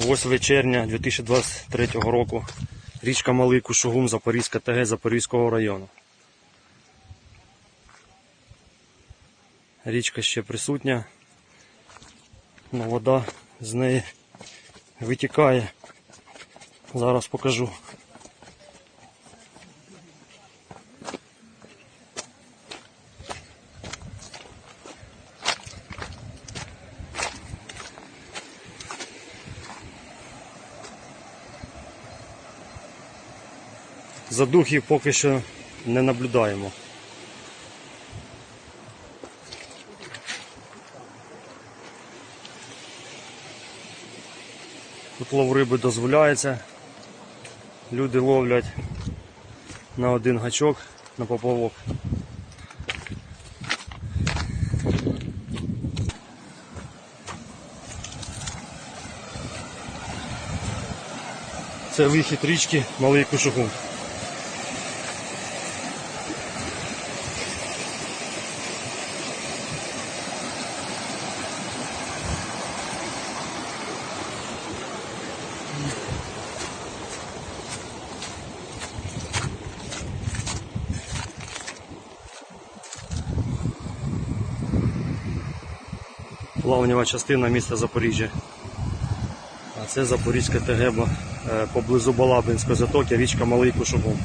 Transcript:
8 червня 2023 року. Річка Малий Кушугум, Запорізька ТГ Запорізького району. Річка ще присутня, але вода з неї витікає. Зараз покажу. Задухів поки що не наблюдаємо. Тут лов риби дозволяється. Люди ловлять на один гачок на поплавок. Це вихід річки Малий Кушугум. Плавнєва частина міста Запоріжжя. А це Запорізьке ТГБ. е, поблизу Балабинського затоки, річка Малий Кушугум.